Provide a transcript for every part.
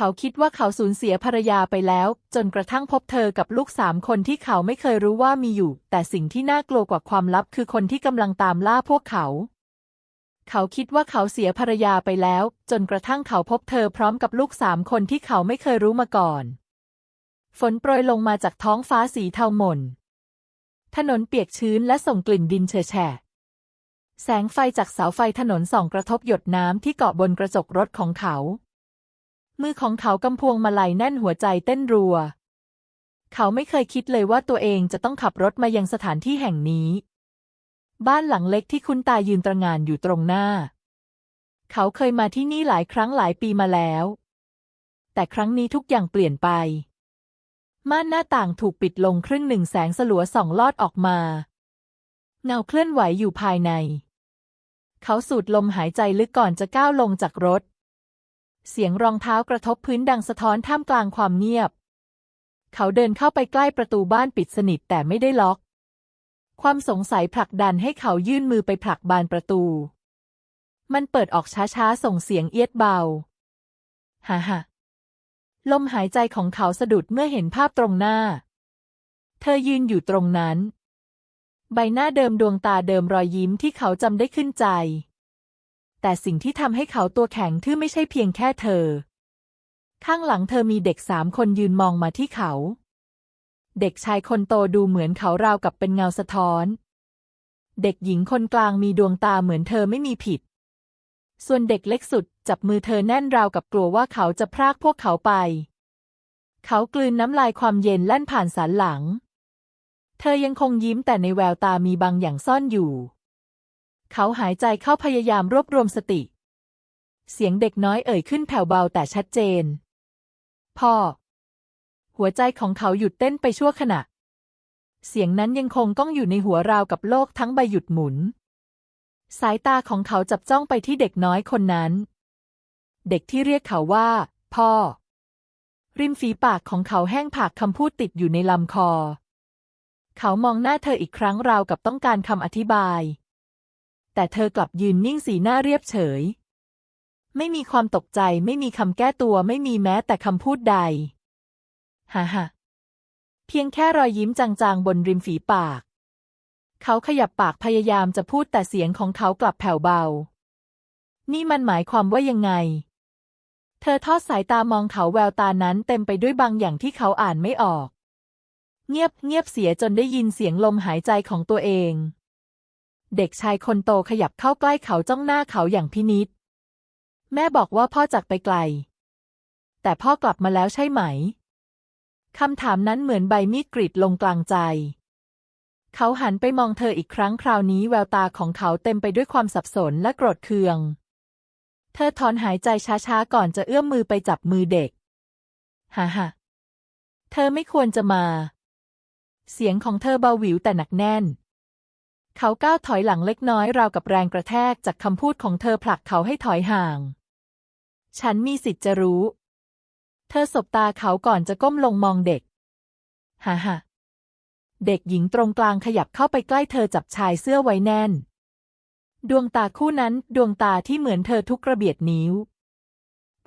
เขาคิดว่าเขาสูญเสียภรรยาไปแล้ว จนกระทั่งพบเธอกับลูกสามคนที่เขาไม่เคยรู้ว่ามีอยู่ แต่สิ่งที่น่ากลัวกว่าความลับคือคนที่กำลังตามล่าพวกเขา เขาคิดว่าเขาเสียภรรยาไปแล้ว จนกระทั่งเขาพบเธอพร้อมกับลูกสามคนที่เขาไม่เคยรู้มาก่อน ฝนโปรยลงมาจากท้องฟ้าสีเทาหม่น ถนนเปียกชื้นและส่งกลิ่นดินเฉะแฉะแสงไฟจากเสาไฟถนนส่องกระทบหยดน้ำที่เกาะบนกระจกรถของเขา มือของเขากำพวงมาลัยแน่นหัวใจเต้นรัว เขาไม่เคยคิดเลยว่าตัวเองจะต้องขับรถมายังสถานที่แห่งนี้ บ้านหลังเล็กที่คุณตายืนตระงานอยู่ตรงหน้า เขาเคยมาที่นี่หลายครั้งหลายปีมาแล้ว แต่ครั้งนี้ทุกอย่างเปลี่ยนไปม่านหน้าต่างถูกปิดลงครึ่งหนึ่งแสงสลัวส่องลอดออกมา เงาเคลื่อนไหวอยู่ภายใน เขาสูดลมหายใจลึกก่อนจะก้าวลงจากรถ เสียงรองเท้ากระทบพื้นดังสะท้อนท่ามกลางความเงียบ เขาเดินเข้าไปใกล้ประตูบ้านปิดสนิทแต่ไม่ได้ล็อก ความสงสัยผลักดันให้เขายื่นมือไปผลักบานประตู มันเปิดออกช้าๆ ส่งเสียงเอียดเบา ฮ่าฮ่าลมหายใจของเขาสะดุดเมื่อเห็นภาพตรงหน้า เธอยืนอยู่ตรงนั้น ใบหน้าเดิมดวงตาเดิมรอยยิ้มที่เขาจำได้ขึ้นใจ แต่สิ่งที่ทำให้เขาตัวแข็งทื่อไม่ใช่เพียงแค่เธอ ข้างหลังเธอมีเด็กสามคนยืนมองมาที่เขา เด็กชายคนโตดูเหมือนเขาราวกับเป็นเงาสะท้อน เด็กหญิงคนกลางมีดวงตาเหมือนเธอไม่มีผิด ส่วนเด็กเล็กสุดจับมือเธอแน่นราวกับกลัวว่าเขาจะพรากพวกเขาไป เขากลืนน้ำลายความเย็นแล่นผ่านสันหลัง เธอยังคงยิ้มแต่ในแววตามีบางอย่างซ่อนอยู่ เขาหายใจเข้าพยายามรวบรวมสติ เสียงเด็กน้อยเอ่ยขึ้นแผ่วเบาแต่ชัดเจน พ่อ หัวใจของเขาหยุดเต้นไปชั่วขณะ เสียงนั้นยังคงก้องอยู่ในหัวราวกับโลกทั้งใบหยุดหมุน สายตาของเขาจับจ้องไปที่เด็กน้อยคนนั้น เด็กที่เรียกเขาว่า พ่อ ริมฝีปากของเขาแห้งผากคำพูดติดอยู่ในลำคอ เขามองหน้าเธออีกครั้งราวกับต้องการคำอธิบาย แต่เธอกลับยืนนิ่งสีหน้าเรียบเฉย ไม่มีความตกใจไม่มีคำแก้ตัวไม่มีแม้แต่คำพูดใดฮ่าฮ่าเพียงแค่รอยยิ้มจางๆ บนริมฝีปาก เขาขยับปากพยายามจะพูดแต่เสียงของเขากลับแผ่วเบา นี่มันหมายความว่ายังไง เธอทอดสายตามองเขาแววตานั้นเต็มไปด้วยบางอย่างที่เขาอ่านไม่ออก เงียบเงียบเสียจนได้ยินเสียงลมหายใจของตัวเอง เด็กชายคนโตขยับเข้าใกล้เขาจ้องหน้าเขาอย่างพินิษแม่บอกว่าพ่อจากไปไกล แต่พ่อกลับมาแล้วใช่ไหม คำถามนั้นเหมือนใบมีดกรีดลงกลางใจ เขาหันไปมองเธออีกครั้งคราวนี้แววตาของเขาเต็มไปด้วยความสับสนและโกรธเคือง เธอถอนหายใจช้าๆ ก่อนจะเอื้อมมือไปจับมือเด็ก ฮ่าฮ่าเธอไม่ควรจะมา เสียงของเธอเบาหวิวแต่หนักแน่น เขาก้าวถอยหลังเล็กน้อยราวกับแรงกระแทกจากคำพูดของเธอผลักเขาให้ถอยห่าง ฉันมีสิทธิ์จะรู้ เธอสบตาเขาก่อนจะก้มลงมองเด็ก ฮ่าฮ่าเด็กหญิงตรงกลางขยับเข้าไปใกล้เธอจับชายเสื้อไว้แน่น ดวงตาคู่นั้นดวงตาที่เหมือนเธอทุกกระเบียดนิ้ว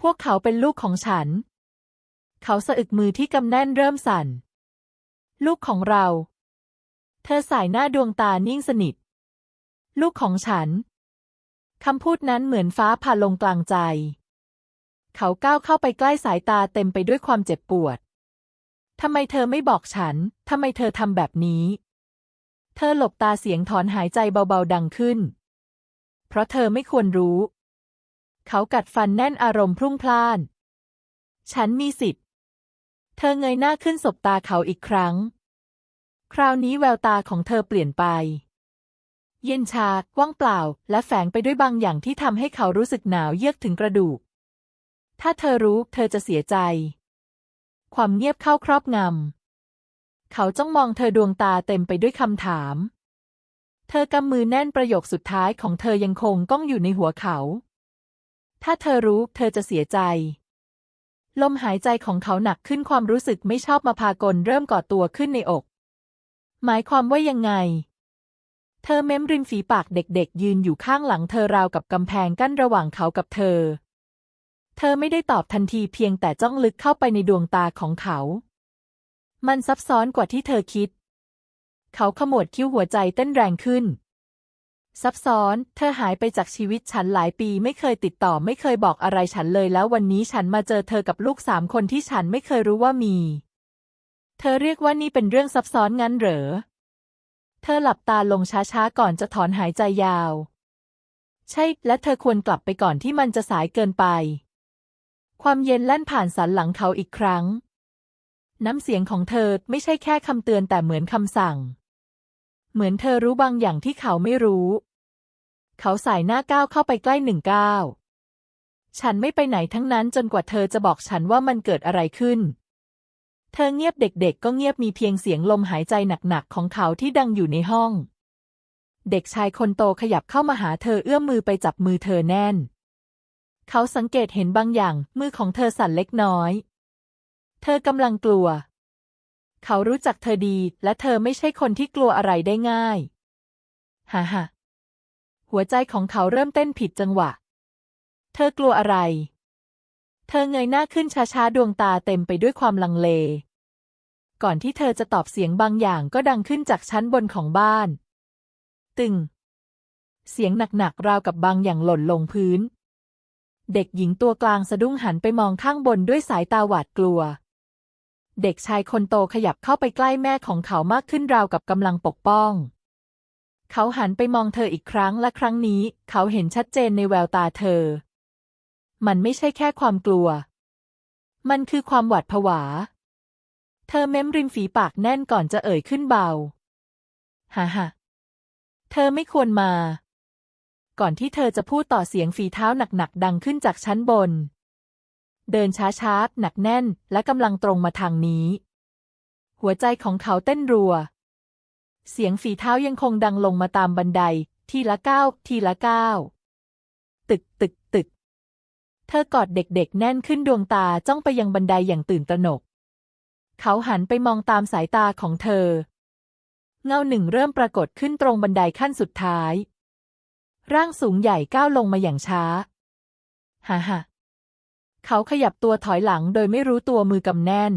พวกเขาเป็นลูกของฉัน เขาสะอึกมือที่กำแน่นเริ่มสั่น ลูกของเรา เธอสายหน้าดวงตานิ่งสนิท ลูกของฉัน คำพูดนั้นเหมือนฟ้าผ่าลงกลางใจ เขาก้าวเข้าไปใกล้สายตาเต็มไปด้วยความเจ็บปวด ทำไมเธอไม่บอกฉัน ทำไมเธอทำแบบนี้ เธอหลบตาเสียงถอนหายใจเบาๆดังขึ้น เพราะเธอไม่ควรรู้ เขากัดฟันแน่นอารมณ์พรุ่งพล่าน ฉันมีสิทธิ์ เธอเงยหน้าขึ้นสบตาเขาอีกครั้ง คราวนี้แววตาของเธอเปลี่ยนไป เย็นชาว่างเปล่า และแฝงไปด้วยบางอย่างที่ทำให้เขารู้สึกหนาวเยือกถึงกระดูก ถ้าเธอรู้เธอจะเสียใจ ความเงียบเข้าครอบงำ เขาจ้องมองเธอดวงตาเต็มไปด้วยคำถาม เธอกำมือแน่นประโยคสุดท้ายของเธอยังคงก้องอยู่ในหัวเขา ถ้าเธอรู้เธอจะเสียใจลมหายใจของเขาหนักขึ้นความรู้สึกไม่ชอบมาพากลเริ่มก่อตัวขึ้นในอก หมายความว่ายังไง เธอเม้มริมฝีปากเด็กๆ ยืนอยู่ข้างหลังเธอราวกับกำแพงกั้นระหว่างเขากับเธอ เธอไม่ได้ตอบทันทีเพียงแต่จ้องลึกเข้าไปในดวงตาของเขา มันซับซ้อนกว่าที่เธอคิด เขาขมวดคิ้วหัวใจเต้นแรงขึ้น ซับซ้อน เธอหายไปจากชีวิตฉันหลายปีไม่เคยติดต่อไม่เคยบอกอะไรฉันเลยแล้ววันนี้ฉันมาเจอเธอกับลูกสามคนที่ฉันไม่เคยรู้ว่ามี เธอเรียกว่านี่เป็นเรื่องซับซ้อนงั้นเหรอ เธอหลับตาลงช้าๆก่อนจะถอนหายใจยาว ใช่ และเธอควรกลับไปก่อนที่มันจะสายเกินไป ความเย็นแล่นผ่านสันหลังเขาอีกครั้ง น้ำเสียงของเธอไม่ใช่แค่คำเตือนแต่เหมือนคำสั่ง เหมือนเธอรู้บางอย่างที่เขาไม่รู้ เขาสายหน้าก้าวเข้าไปใกล้หนึ่งก้าวฉันไม่ไปไหนทั้งนั้นจนกว่าเธอจะบอกฉันว่ามันเกิดอะไรขึ้น เธอเงียบเด็กๆ ก็เงียบมีเพียงเสียงลมหายใจหนักๆ ของเขาที่ดังอยู่ในห้อง เด็กชายคนโตขยับเข้ามาหาเธอเอื้อมมือไปจับมือเธอแน่น เขาสังเกตเห็นบางอย่างมือของเธอสั่นเล็กน้อย เธอกำลังกลัว เขารู้จักเธอดีและเธอไม่ใช่คนที่กลัวอะไรได้ง่ายฮ่าฮ่าหัวใจของเขาเริ่มเต้นผิดจังหวะ เธอกลัวอะไร เธอเงยหน้าขึ้นช้าๆ ดวงตาเต็มไปด้วยความลังเล ก่อนที่เธอจะตอบเสียงบางอย่างก็ดังขึ้นจากชั้นบนของบ้าน ตึง เสียงหนักๆ ราวกับบางอย่างหล่นลงพื้น เด็กหญิงตัวกลางสะดุ้งหันไปมองข้างบนด้วยสายตาหวาดกลัว เด็กชายคนโตขยับเข้าไปใกล้แม่ของเขามากขึ้นราวกับกำลังปกป้อง เขาหันไปมองเธออีกครั้งและครั้งนี้ เขาเห็นชัดเจนในแววตาเธอ มันไม่ใช่แค่ความกลัว มันคือความหวาดผวา เธอเม้มริมฝีปากแน่นก่อนจะเอ่ยขึ้นเบา ฮ่าฮ่าเธอไม่ควรมา ก่อนที่เธอจะพูดต่อเสียงฝีเท้าหนักๆดังขึ้นจากชั้นบน เดินช้าๆ หนักแน่นและกำลังตรงมาทางนี้ หัวใจของเขาเต้นรัว เสียงฝีเท้ายังคงดังลงมาตามบันได ทีละก้าวทีละก้าว ตึกตึกตึก เธอกอดเด็กๆ แน่นขึ้นดวงตาจ้องไปยังบันไดอย่างตื่นตระหนก เขาหันไปมองตามสายตาของเธอ เงาหนึ่งเริ่มปรากฏขึ้นตรงบันไดขั้นสุดท้าย ร่างสูงใหญ่ก้าวลงมาอย่างช้าฮ่าฮ่าเขาขยับตัวถอยหลังโดยไม่รู้ตัวมือกำแน่น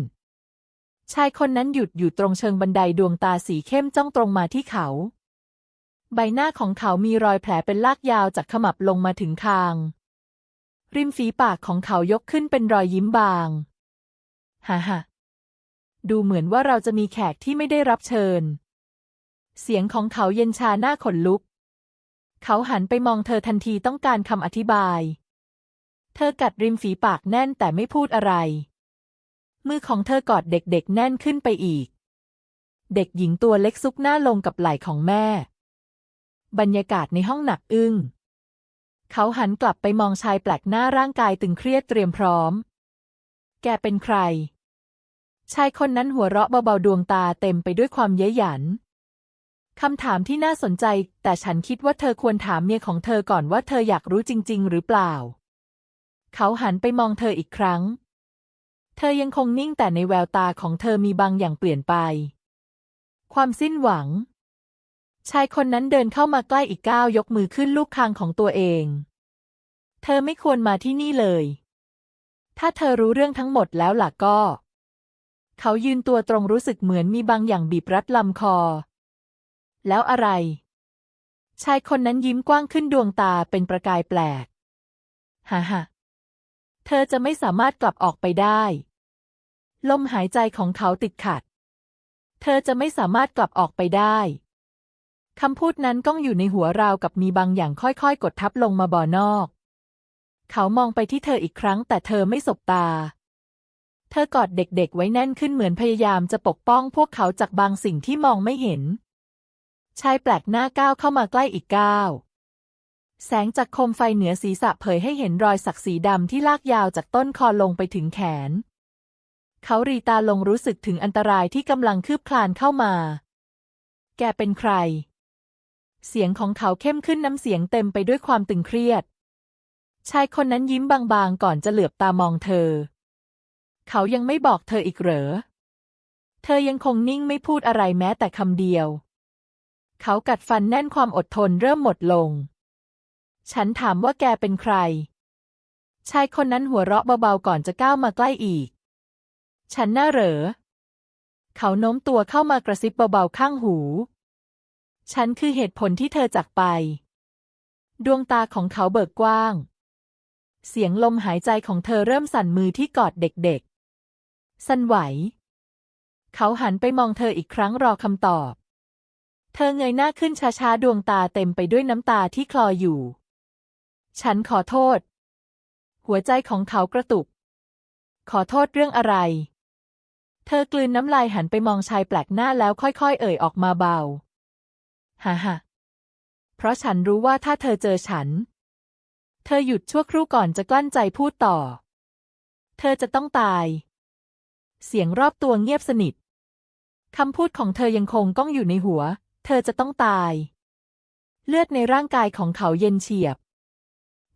ชายคนนั้นหยุดอยู่ตรงเชิงบันไดดวงตาสีเข้มจ้องตรงมาที่เขา ใบหน้าของเขามีรอยแผลเป็นลากยาวจากขมับลงมาถึงคาง ริมฝีปากของเขายกขึ้นเป็นรอยยิ้มบางฮ่าฮ่าดูเหมือนว่าเราจะมีแขกที่ไม่ได้รับเชิญ เสียงของเขาเย็นชาหน้าขนลุก เขาหันไปมองเธอทันทีต้องการคำอธิบาย เธอกัดริมฝีปากแน่นแต่ไม่พูดอะไร มือของเธอกอดเด็กๆ แน่นขึ้นไปอีก เด็กหญิงตัวเล็กซุกหน้าลงกับไหล่ของแม่ บรรยากาศในห้องหนักอึ้ง เขาหันกลับไปมองชายแปลกหน้าร่างกายตึงเครียดเตรียมพร้อม แกเป็นใคร ชายคนนั้นหัวเราะเบาๆดวงตาเต็มไปด้วยความเย้ยหยันคำถามที่น่าสนใจ แต่ฉันคิดว่าเธอควรถามเมียของเธอก่อนว่าเธออยากรู้จริง ๆ หรือเปล่า เขาหันไปมองเธออีกครั้ง เธอยังคงนิ่งแต่ในแววตาของเธอมีบางอย่างเปลี่ยนไป ความสิ้นหวัง ชายคนนั้นเดินเข้ามาใกล้อีกก้าวยกมือขึ้นลูกคางของตัวเอง เธอไม่ควรมาที่นี่เลย ถ้าเธอรู้เรื่องทั้งหมดแล้วล่ะก็ เขายืนตัวตรงรู้สึกเหมือนมีบางอย่างบีบรัดลำคอ แล้วอะไร ชายคนนั้นยิ้มกว้างขึ้นดวงตาเป็นประกายแปลก ฮ่าฮ่าเธอจะไม่สามารถกลับออกไปได้ ลมหายใจของเขาติดขัด เธอจะไม่สามารถกลับออกไปได้ คำพูดนั้นก้องอยู่ในหัวราวกับมีบางอย่างค่อยๆ กดทับลงมาบ่อนอก เขามองไปที่เธออีกครั้งแต่เธอไม่สบตา เธอกอดเด็กๆ ไว้แน่นขึ้นเหมือนพยายามจะปกป้องพวกเขาจากบางสิ่งที่มองไม่เห็น ชายแปลกหน้าก้าวเข้ามาใกล้อีกก้าวแสงจากโคมไฟเหนือศีรษะเผยให้เห็นรอยสักสีดำที่ลากยาวจากต้นคอลงไปถึงแขน เขารีตาลงรู้สึกถึงอันตรายที่กำลังคืบคลานเข้ามา แกเป็นใคร เสียงของเขาเข้มขึ้นน้ำเสียงเต็มไปด้วยความตึงเครียด ชายคนนั้นยิ้มบางๆ ก่อนจะเหลือบตามองเธอ เขายังไม่บอกเธออีกเหรอ เธอยังคงนิ่งไม่พูดอะไรแม้แต่คำเดียว เขากัดฟันแน่นความอดทนเริ่มหมดลง ฉันถามว่าแกเป็นใคร ชายคนนั้นหัวเราะเบาๆ ก่อนจะก้าวมาใกล้อีก ฉันน่าเหรอ เขาโน้มตัวเข้ามากระซิบเบาๆข้างหู ฉันคือเหตุผลที่เธอจากไป ดวงตาของเขาเบิกกว้าง เสียงลมหายใจของเธอเริ่มสั่นมือที่กอดเด็กๆ สั่นไหว เขาหันไปมองเธออีกครั้งรอคำตอบ เธอเงยหน้าขึ้นช้าๆ ดวงตาเต็มไปด้วยน้ำตาที่คลออยู่ ฉันขอโทษ หัวใจของเขากระตุก ขอโทษเรื่องอะไร เธอกลืนน้ำลายหันไปมองชายแปลกหน้าแล้วค่อยๆ เอ่ยออกมาเบา ฮ่าฮ่าเพราะฉันรู้ว่าถ้าเธอเจอฉัน เธอหยุดชั่วครู่ก่อนจะกลั้นใจพูดต่อ เธอจะต้องตาย เสียงรอบตัวเงียบสนิทคำพูดของเธอยังคงก้องอยู่ในหัว เธอจะต้องตาย เลือดในร่างกายของเขาเย็นเฉียบ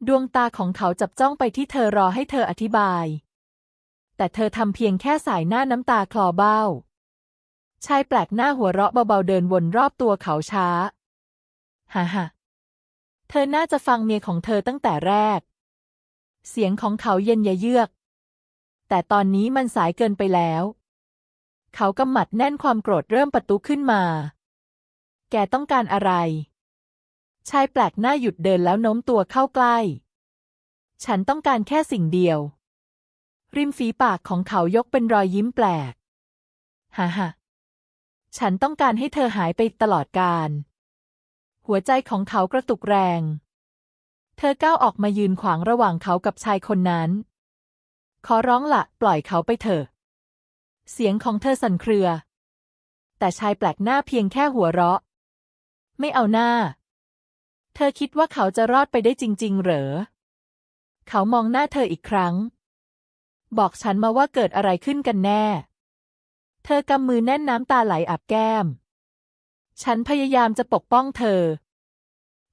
ดวงตาของเขาจับจ้องไปที่เธอรอให้เธออธิบาย แต่เธอทำเพียงแค่สายหน้าน้ำตาคลอเบ้า ชายแปลกหน้าหัวเราะเบาๆเดินวนรอบตัวเขาช้า ฮ่าฮ่าเธอน่าจะฟังเมียของเธอตั้งแต่แรก เสียงของเขาเย็นยะเยือก แต่ตอนนี้มันสายเกินไปแล้ว เขากำหมัดแน่นความโกรธเริ่มประตุขึ้นมา แกต้องการอะไร ชายแปลกหน้าหยุดเดินแล้วโน้มตัวเข้าใกล้ ฉันต้องการแค่สิ่งเดียว ริมฝีปากของเขายกเป็นรอยยิ้มแปลก ฮ่าฮ่า ฉันต้องการให้เธอหายไปตลอดกาล หัวใจของเขากระตุกแรง เธอก้าวออกมายืนขวางระหว่างเขากับชายคนนั้น ขอร้องละปล่อยเขาไปเถอะ เสียงของเธอสั่นเครือ แต่ชายแปลกหน้าเพียงแค่หัวเราะ ไม่เอาหน้า เธอคิดว่าเขาจะรอดไปได้จริง ๆ เหรอ เขามองหน้าเธออีกครั้ง บอกฉันมาว่าเกิดอะไรขึ้นกันแน่ เธอกำมือแน่นน้ำตาไหลอาบแก้ม ฉันพยายามจะปกป้องเธอ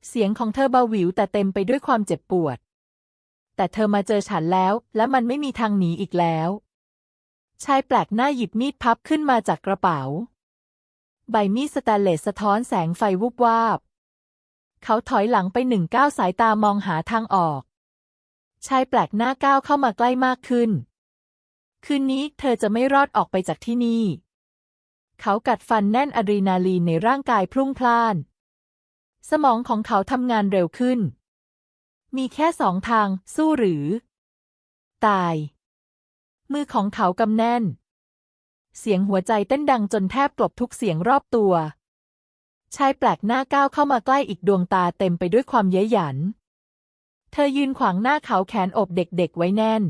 เสียงของเธอเบาหวิวแต่เต็มไปด้วยความเจ็บปวด แต่เธอมาเจอฉันแล้ว และมันไม่มีทางหนีอีกแล้ว ชายแปลกหน้าหยิบมีดพับขึ้นมาจากกระเป๋า ใบมีดสแตนเลสสะท้อนแสงไฟวุบวาบ เขาถอยหลังไปหนึ่งก้าวสายตามองหาทางออก ชายแปลกหน้าก้าวเข้ามาใกล้มากขึ้น คืนนี้เธอจะไม่รอดออกไปจากที่นี่ เขากัดฟันแน่นอะดรีนาลีนในร่างกายพรุ่งพล่าน สมองของเขาทำงานเร็วขึ้น มีแค่สองทาง สู้หรือ ตาย มือของเขากำแน่น เสียงหัวใจเต้นดังจนแทบกลบทุกเสียงรอบตัว ชายแปลกหน้าก้าวเข้ามาใกล้อีกดวงตาเต็มไปด้วยความเย้ยหยัน เธอยืนขวางหน้าเขาแขนอบเด็กๆไว้แน่น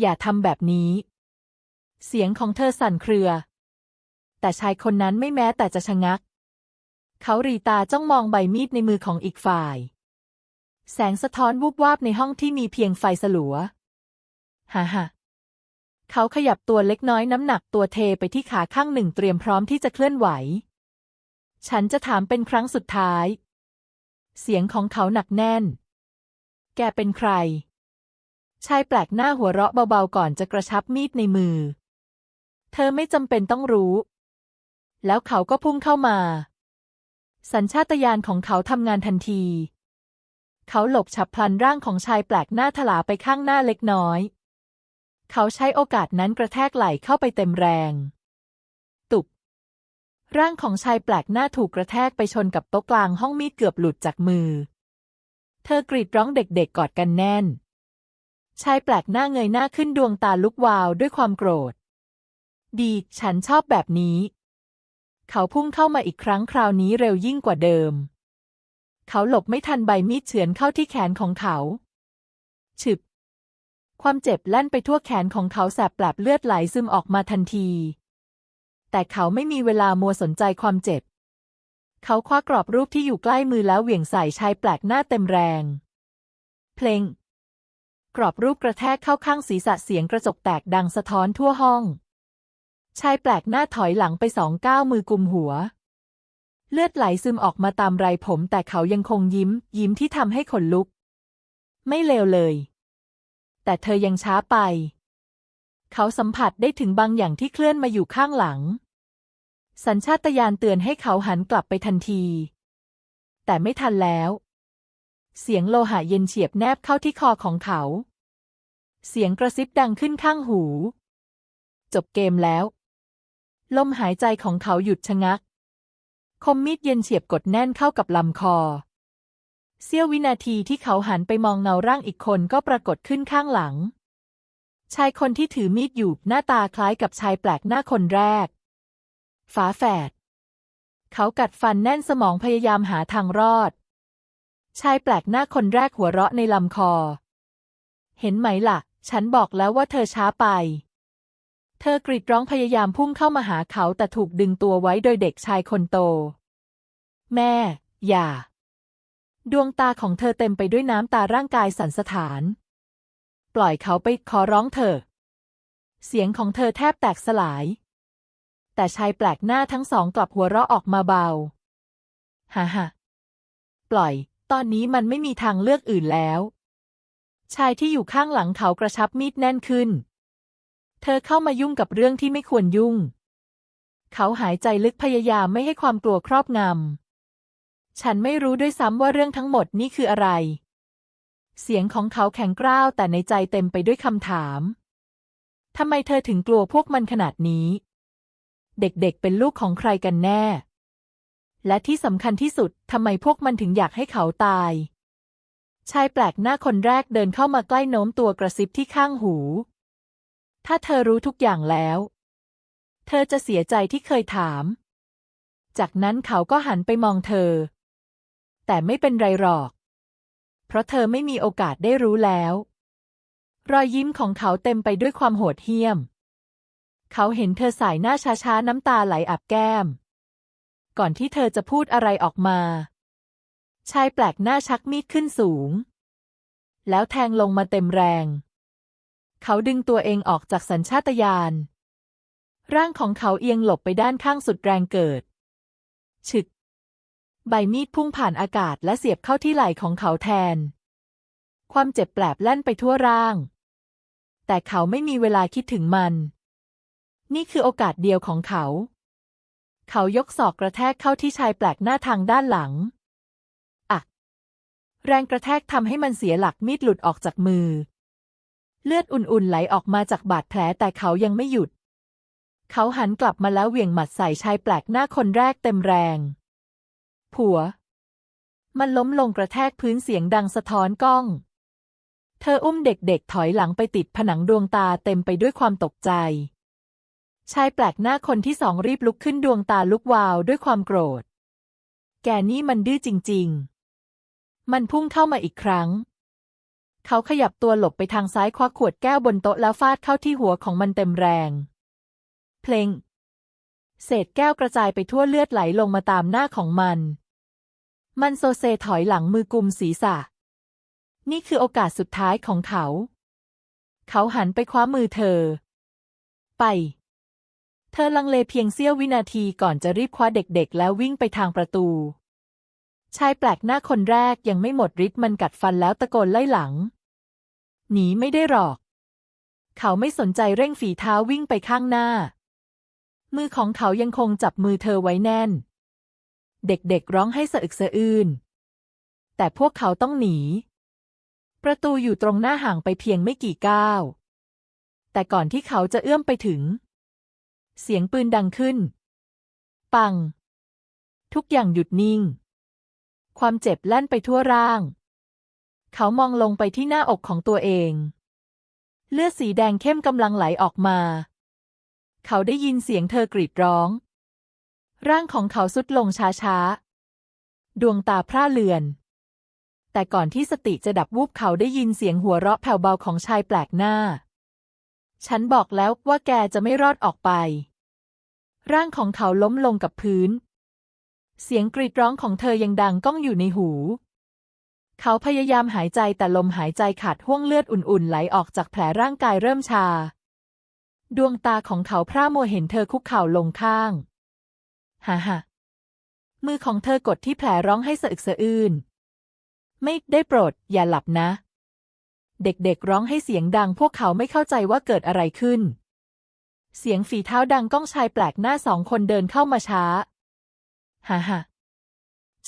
อย่าทำแบบนี้ เสียงของเธอสั่นเครือ แต่ชายคนนั้นไม่แม้แต่จะชะงัก เขารีตาจ้องมองใบมีดในมือของอีกฝ่าย แสงสะท้อนวูบวาบในห้องที่มีเพียงไฟสลัวฮ่าฮ่าเขาขยับตัวเล็กน้อยน้ำหนักตัวเทไปที่ขาข้างหนึ่งเตรียมพร้อมที่จะเคลื่อนไหว ฉันจะถามเป็นครั้งสุดท้าย เสียงของเขาหนักแน่น แกเป็นใคร ชายแปลกหน้าหัวเราะเบาๆก่อนจะกระชับมีดในมือ เธอไม่จำเป็นต้องรู้ แล้วเขาก็พุ่งเข้ามา สัญชาตญาณของเขาทำงานทันที เขาหลบฉับพลันร่างของชายแปลกหน้าถลาไปข้างหน้าเล็กน้อย เขาใช้โอกาสนั้นกระแทกไหล่เข้าไปเต็มแรง ตุบ ร่างของชายแปลกหน้าถูกกระแทกไปชนกับโต๊ะกลางห้องมีดเกือบหลุดจากมือ เธอกรีดร้องเด็กๆกอดกันแน่น ชายแปลกหน้าเงยหน้าขึ้นดวงตาลุกวาวด้วยความโกรธ ดี ฉันชอบแบบนี้ เขาพุ่งเข้ามาอีกครั้งคราวนี้เร็วยิ่งกว่าเดิม เขาหลบไม่ทันใบมีดเฉือนเข้าที่แขนของเขาฉึบ ความเจ็บแล่นไปทั่วแขนของเขาแสบแปลบเลือดไหลซึมออกมาทันที แต่เขาไม่มีเวลามัวสนใจความเจ็บ เขาคว้ากรอบรูปที่อยู่ใกล้มือแล้วเหวี่ยงใส่ชายแปลกหน้าเต็มแรง เพลง กรอบรูปกระแทกเข้าข้างศีรษะเสียงกระจกแตกดังสะท้อนทั่วห้อง ชายแปลกหน้าถอยหลังไปสองก้าวมือกุมหัว เลือดไหลซึมออกมาตามไรผมแต่เขายังคงยิ้ม ยิ้มที่ทำให้ขนลุก ไม่เลวเลย แต่เธอยังช้าไป เขาสัมผัสได้ถึงบางอย่างที่เคลื่อนมาอยู่ข้างหลัง สัญชาตญาณเตือนให้เขาหันกลับไปทันที แต่ไม่ทันแล้ว เสียงโลหะเย็นเฉียบแนบเข้าที่คอของเขา เสียงกระซิบดังขึ้นข้างหู จบเกมแล้ว ลมหายใจของเขาหยุดชะงัก คมมีดเย็นเฉียบกดแน่นเข้ากับลำคอ เสี้ยววินาทีที่เขาหันไปมองเงาร่างอีกคนก็ปรากฏขึ้นข้างหลัง ชายคนที่ถือมีดอยู่หน้าตาคล้ายกับชายแปลกหน้าคนแรก ฝาแฝด เขากัดฟันแน่นสมองพยายามหาทางรอด ชายแปลกหน้าคนแรกหัวเราะในลำคอ เห็นไหมล่ะ ฉันบอกแล้วว่าเธอช้าไป เธอกรีดร้องพยายามพุ่งเข้ามาหาเขาแต่ถูกดึงตัวไว้โดยเด็กชายคนโต แม่ อย่า ดวงตาของเธอเต็มไปด้วยน้ำตาร่างกายสันสะท้าน ปล่อยเขาไปขอร้องเถอเสียงของเธอแทบแตกสลาย แต่ชายแปลกหน้าทั้งสองกลับหัวเราะออกมาเบา ฮ่าฮ่าปล่อย ตอนนี้มันไม่มีทางเลือกอื่นแล้ว ชายที่อยู่ข้างหลังเขากระชับมีดแน่นขึ้น เธอเข้ามายุ่งกับเรื่องที่ไม่ควรยุ่ง เขาหายใจลึกพยายามไม่ให้ความกลัวครอบงำ ฉันไม่รู้ด้วยซ้ำว่าเรื่องทั้งหมดนี่คืออะไร เสียงของเขาแข็งกร้าวแต่ในใจเต็มไปด้วยคำถามทำไมเธอถึงกลัวพวกมันขนาดนี้ เด็กๆ เป็นลูกของใครกันแน่ และที่สำคัญที่สุดทำไมพวกมันถึงอยากให้เขาตาย ชายแปลกหน้าคนแรกเดินเข้ามาใกล้โน้มตัวกระซิบที่ข้างหู ถ้าเธอรู้ทุกอย่างแล้ว เธอจะเสียใจที่เคยถาม จากนั้นเขาก็หันไปมองเธอ แต่ไม่เป็นไรหรอก เพราะเธอไม่มีโอกาสได้รู้แล้ว รอยยิ้มของเขาเต็มไปด้วยความโหดเหี้ยม เขาเห็นเธอสายหน้าช้าๆน้ำตาไหลอาบแก้ม ก่อนที่เธอจะพูดอะไรออกมา ชายแปลกหน้าชักมีดขึ้นสูง แล้วแทงลงมาเต็มแรง เขาดึงตัวเองออกจากสัญชาตญาณ ร่างของเขาเอียงหลบไปด้านข้างสุดแรงเกิด ฉึก ใบมีดพุ่งผ่านอากาศและเสียบเข้าที่ไหล่ของเขาแทน ความเจ็บแปลบแล่นไปทั่วร่าง แต่เขาไม่มีเวลาคิดถึงมัน นี่คือโอกาสเดียวของเขา เขายกศอกกระแทกเข้าที่ชายแปลกหน้าทางด้านหลังอักแรงกระแทกทำให้มันเสียหลักมีดหลุดออกจากมือ เลือดอุ่นๆไหลออกมาจากบาดแผลแต่เขายังไม่หยุด เขาหันกลับมาแล้วเหวี่ยงหมัดใส่ชายแปลกหน้าคนแรกเต็มแรง ผัว มันล้มลงกระแทกพื้นเสียงดังสะท้อนกล้อง เธออุ้มเด็กๆถอยหลังไปติดผนังดวงตาเต็มไปด้วยความตกใจ ชายแปลกหน้าคนที่สองรีบลุกขึ้นดวงตาลุกวาวด้วยความโกรธ แกนี่มันดื้อจริง ๆ มันพุ่งเข้ามาอีกครั้ง เขาขยับตัวหลบไปทางซ้ายควักขวดแก้วบนโต๊ะแล้วฟาดเข้าที่หัวของมันเต็มแรง เพลง เศษแก้วกระจายไปทั่วเลือดไหลลงมาตามหน้าของมัน มันโซเซถอยหลังมือกุมศีรษะ นี่คือโอกาสสุดท้ายของเขา เขาหันไปคว้ามือเธอ ไป เธอลังเลเพียงเสี้ยววินาทีก่อนจะรีบคว้าเด็กๆ แล้ววิ่งไปทางประตู ชายแปลกหน้าคนแรกยังไม่หมดฤทธิ์มันกัดฟันแล้วตะโกนไล่หลัง หนีไม่ได้หรอก เขาไม่สนใจเร่งฝีเท้าวิ่งไปข้างหน้า มือของเขายังคงจับมือเธอไว้แน่น เด็กๆร้องให้สะอึกสะอื้น แต่พวกเขาต้องหนี ประตูอยู่ตรงหน้าห่างไปเพียงไม่กี่ก้าวแต่ก่อนที่เขาจะเอื้อมไปถึง เสียงปืนดังขึ้น ปัง ทุกอย่างหยุดนิ่ง ความเจ็บแล่นไปทั่วร่าง เขามองลงไปที่หน้าอกของตัวเอง เลือดสีแดงเข้มกำลังไหลออกมา เขาได้ยินเสียงเธอกรีดร้อง ร่างของเขาสุดลงช้าๆ ดวงตาพร่าเลือน แต่ก่อนที่สติจะดับวูบเขาได้ยินเสียงหัวเราะแผ่วเบาของชายแปลกหน้า ฉันบอกแล้วว่าแกจะไม่รอดออกไป ร่างของเขาล้มลงกับพื้น เสียงกรีดร้องของเธอยังดังก้องอยู่ในหู เขาพยายามหายใจแต่ลมหายใจขาดห้วงเลือดอุ่นๆ ไหลออกจากแผลร่างกายเริ่มชา ดวงตาของเขาพร่ามัวเห็นเธอคุกเข่าลงข้างฮ่าฮ่ามือของเธอกดที่แผลร้องให้สะอึกสะอื้น ไม่ได้โปรด อย่าหลับนะ เด็กๆร้องให้เสียงดังพวกเขาไม่เข้าใจว่าเกิดอะไรขึ้น เสียงฝีเท้าดังก้องชายแปลกหน้าสองคนเดินเข้ามาช้า ฮ่าฮ่า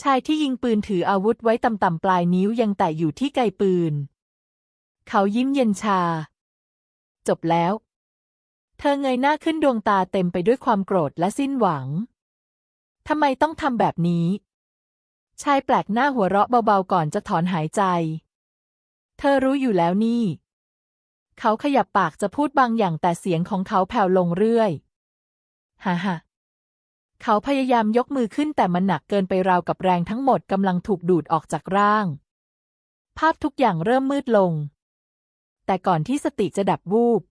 ชายที่ยิงปืนถืออาวุธไว้ต่ำๆปลายนิ้วยังแตะอยู่ที่ไกปืน เขายิ้มเย็นชา จบแล้ว เธอเงยหน้าขึ้นดวงตาเต็มไปด้วยความโกรธและสิ้นหวัง ทำไมต้องทำแบบนี้ ชายแปลกหน้าหัวเราะเบาๆก่อนจะถอนหายใจ เธอรู้อยู่แล้วนี่ เขาขยับปากจะพูดบางอย่างแต่เสียงของเขาแผ่วลงเรื่อย ฮ่าฮ่าเขาพยายามยกมือขึ้นแต่มันหนักเกินไปราวกับแรงทั้งหมดกำลังถูกดูดออกจากร่าง ภาพทุกอย่างเริ่มมืดลง แต่ก่อนที่สติจะดับวูบ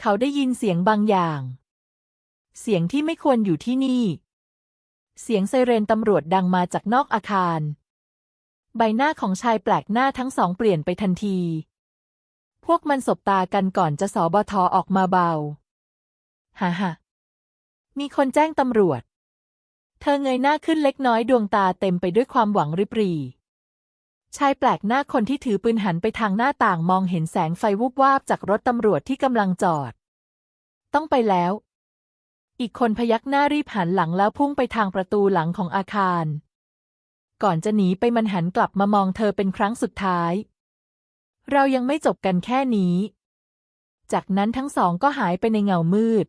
เขาได้ยินเสียงบางอย่าง เสียงที่ไม่ควรอยู่ที่นี่ เสียงไซเรนตำรวจดังมาจากนอกอาคาร ใบหน้าของชายแปลกหน้าทั้งสองเปลี่ยนไปทันที พวกมันสบตากันก่อนจะสอบทอออกมาเบาฮ่าฮ่ามีคนแจ้งตำรวจ เธอเงยหน้าขึ้นเล็กน้อยดวงตาเต็มไปด้วยความหวังริบรีชายแปลกหน้าคนที่ถือปืนหันไปทางหน้าต่างมองเห็นแสงไฟวุบวาบจากรถตำรวจที่กำลังจอด ต้องไปแล้ว อีกคนพยักหน้ารีบหันหลังแล้วพุ่งไปทางประตูหลังของอาคาร ก่อนจะหนีไปมันหันกลับมามองเธอเป็นครั้งสุดท้าย เรายังไม่จบกันแค่นี้ จากนั้นทั้งสองก็หายไปในเงามืด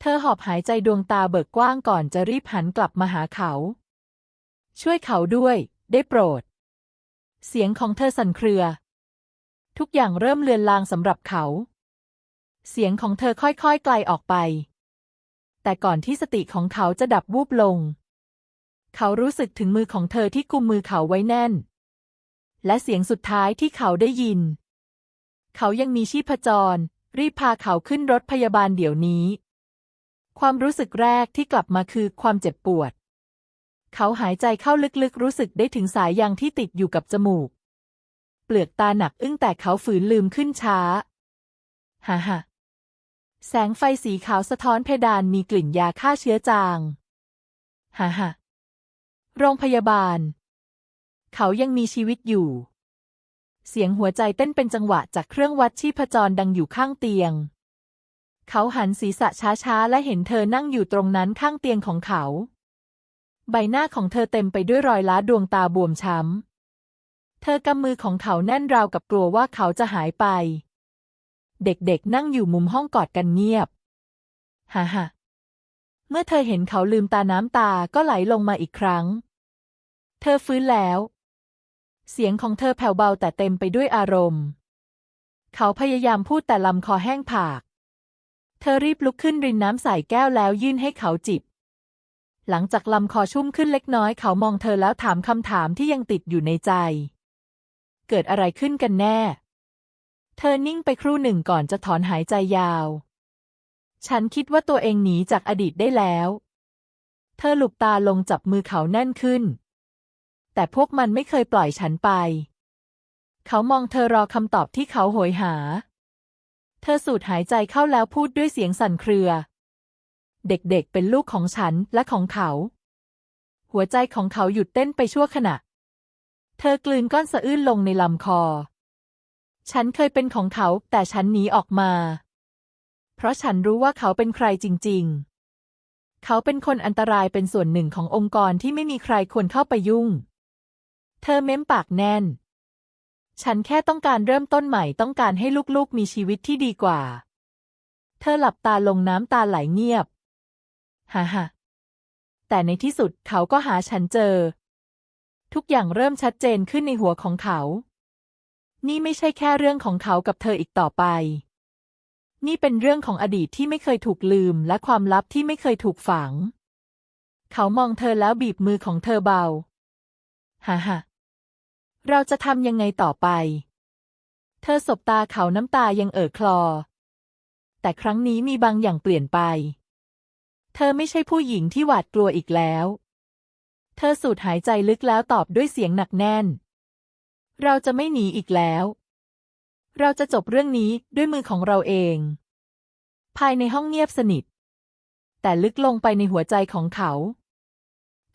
เธอหอบหายใจดวงตาเบิกกว้างก่อนจะรีบหันกลับมาหาเขา ช่วยเขาด้วย ได้โปรด เสียงของเธอสั่นเครือ ทุกอย่างเริ่มเลือนลางสำหรับเขา เสียงของเธอค่อยๆไกลออกไป แต่ก่อนที่สติของเขาจะดับวูบลง เขารู้สึกถึงมือของเธอที่กุมมือเขาไว้แน่น และเสียงสุดท้ายที่เขาได้ยิน เขายังมีชีพจร รีบพาเขาขึ้นรถพยาบาลเดี๋ยวนี้ ความรู้สึกแรกที่กลับมาคือความเจ็บปวด เขาหายใจเข้าลึกๆ รู้สึกได้ถึงสายยางที่ติดอยู่กับจมูก เปลือกตาหนักอึ้งแต่เขาฝืนลืมขึ้นช้าฮ่าฮ่าแสงไฟสีขาวสะท้อนเพดานมีกลิ่นยาฆ่าเชื้อจาง ฮ่าฮ่า โรงพยาบาล เขายังมีชีวิตอยู่ เสียงหัวใจเต้นเป็นจังหวะจากเครื่องวัดชีพจรดังอยู่ข้างเตียง เขาหันศีรษะช้าๆ และเห็นเธอนั่งอยู่ตรงนั้นข้างเตียงของเขา ใบหน้าของเธอเต็มไปด้วยรอยล้าดวงตาบวมช้ำ เธอกำมือของเขาแน่นราวกับกลัวว่าเขาจะหายไป เด็กๆนั่งอยู่มุมห้องกอดกันเงียบ ฮ่าฮ่าเมื่อเธอเห็นเขาลืมตาน้ำตาก็ไหลลงมาอีกครั้ง เธอฟื้นแล้ว เสียงของเธอแผ่วเบาแต่เต็มไปด้วยอารมณ์ เขาพยายามพูดแต่ลำคอแห้งผาก เธอรีบลุกขึ้นรินน้ำใส่แก้วแล้วยื่นให้เขาจิบ หลังจากลำคอชุ่มขึ้นเล็กน้อยเขามองเธอแล้วถามคำถามที่ยังติดอยู่ในใจ เกิดอะไรขึ้นกันแน่ เธอนิ่งไปครู่หนึ่งก่อนจะถอนหายใจยาว ฉันคิดว่าตัวเองหนีจากอดีตได้แล้ว เธอหลุบตาลงจับมือเขาแน่นขึ้น แต่พวกมันไม่เคยปล่อยฉันไป เขามองเธอรอคำตอบที่เขาโหยหา เธอสูดหายใจเข้าแล้วพูดด้วยเสียงสั่นเครือ เด็กๆเป็นลูกของฉันและของเขา หัวใจของเขาหยุดเต้นไปชั่วขณะ เธอกลืนก้อนสะอื้นลงในลำคอ ฉันเคยเป็นของเขาแต่ฉันหนีออกมา เพราะฉันรู้ว่าเขาเป็นใครจริง ๆ เขาเป็นคนอันตรายเป็นส่วนหนึ่งขององค์กรที่ไม่มีใครควรเข้าไปยุ่ง เธอเม้มปากแน่น ฉันแค่ต้องการเริ่มต้นใหม่ต้องการให้ลูกๆมีชีวิตที่ดีกว่า เธอหลับตาลงน้ำตาไหลเงียบ ฮ่าฮ่าแต่ในที่สุดเขาก็หาฉันเจอ ทุกอย่างเริ่มชัดเจนขึ้นในหัวของเขา นี่ไม่ใช่แค่เรื่องของเขากับเธออีกต่อไป นี่เป็นเรื่องของอดีตที่ไม่เคยถูกลืมและความลับที่ไม่เคยถูกฝัง เขามองเธอแล้วบีบมือของเธอเบา ฮ่าฮ่า เราจะทำยังไงต่อไป เธอสบตาเขาน้ำตายังเอ่อคลอ แต่ครั้งนี้มีบางอย่างเปลี่ยนไป เธอไม่ใช่ผู้หญิงที่หวาดกลัวอีกแล้ว เธอสูดหายใจลึกแล้วตอบด้วยเสียงหนักแน่น เราจะไม่หนีอีกแล้ว เราจะจบเรื่องนี้ด้วยมือของเราเอง ภายในห้องเงียบสนิท แต่ลึกลงไปในหัวใจของเขา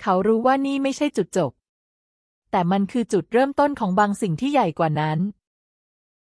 เขารู้ว่านี่ไม่ใช่จุดจบ แต่มันคือจุดเริ่มต้นของบางสิ่งที่ใหญ่กว่านั้น